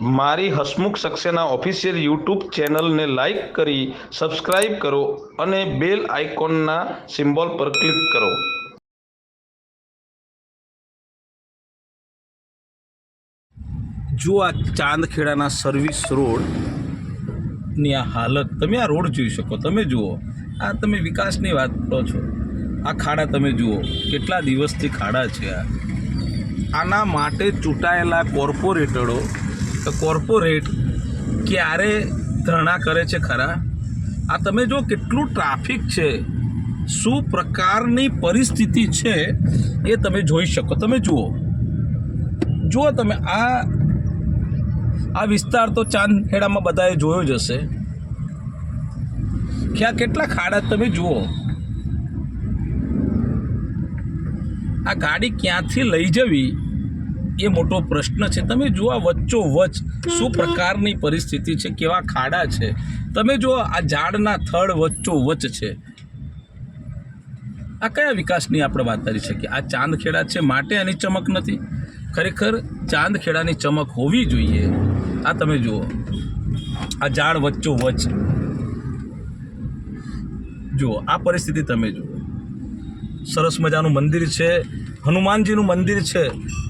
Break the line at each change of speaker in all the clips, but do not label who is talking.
મારી Hasmukh Saxena official YouTube ચેનલને like કરી સબસ્ક્રાઈબ કરો અને બેલ આઇકોનના સિમ્બોલ પર ક્લિક કરો.
જો આ ચાંદખેડાના સર્વિસ રોડની આ હાલત, તમે આ રોડ જોઈ શકો, તમે જુઓ. આ તમે વિકાસની વાત કરો છો. આ ખાડા તમે જુઓ. કેટલા દિવસથી ખાડા છે આ. આના માટે ચૂંટાયેલા કોર્પોરેટરો કોર્પોરેટ ક્યારે ધરણા કરે છે ખરા? આ તમે જો કેટલું ટ્રાફિક છે, શું પ્રકારની પરિસ્થિતિ છે એ તમે જોઈ શકો. તમે જુઓ. જુઓ તમે આ આ વિસ્તાર તો ચાંદખેડામાં બધાએ જોયો જ હશે. કે આ કેટલા ખાડા તમે જુઓ. આ ગાડી ક્યાંથી લઈ જવી? એ મોટો પ્રશ્ન છે. તમે જુઓ આ વચ્ચો વચ્ચ શું પ્રકારની પરિસ્થિતિ છે કેવા ખાડા છે. તમે જુઓ આ ઝાડના થડ વચ્ચો વચ્ચ છે. આ કયા વિકાસની આપણે વાત કરી શકીએ? આ ચાંદખેડા છે માટે આની ચમક નથી. ખરેખર ચાંદખેડાની ચમક હોવી જોઈએ. આ તમે જુઓ. આ ઝાડ વચ્ચો વચ્ચ જુઓ આ પરિસ્થિતિ તમે જુઓ. સરસ મજાનું મંદિર છે. હનુમાનજીનું મંદિર છે,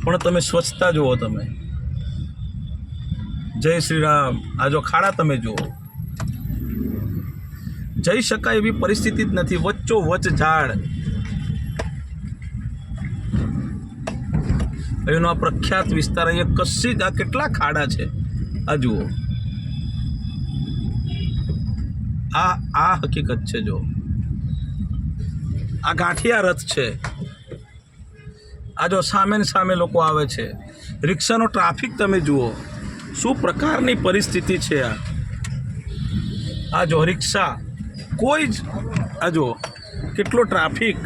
પણ તમે સ્વચ્છતા જુઓ તમે. જય શ્રી રામ આ જો ખાડા તમે જુઓ. જઈ શકાય એવી પરિસ્થિતિ જ નથી. વચ્ચો વચ્ચ ઝાડ. એનો આ પ્રખ્યાત વિસ્તાર અહીંયા કશી જ આ કેટલા ખાડા છે, આ જુઓ. આ આ હકીકત છે જો. આ ગાંઠિયા રથ છે. આ જો સામે સામે લોકો આવે છે. રિક્ષાનો ટ્રાફિક તમે જુઓ. શું પ્રકારની પરિસ્થિતિ છે આ? આ જો રિક્ષા કોઈ જ, આ જો કેટલો ટ્રાફિક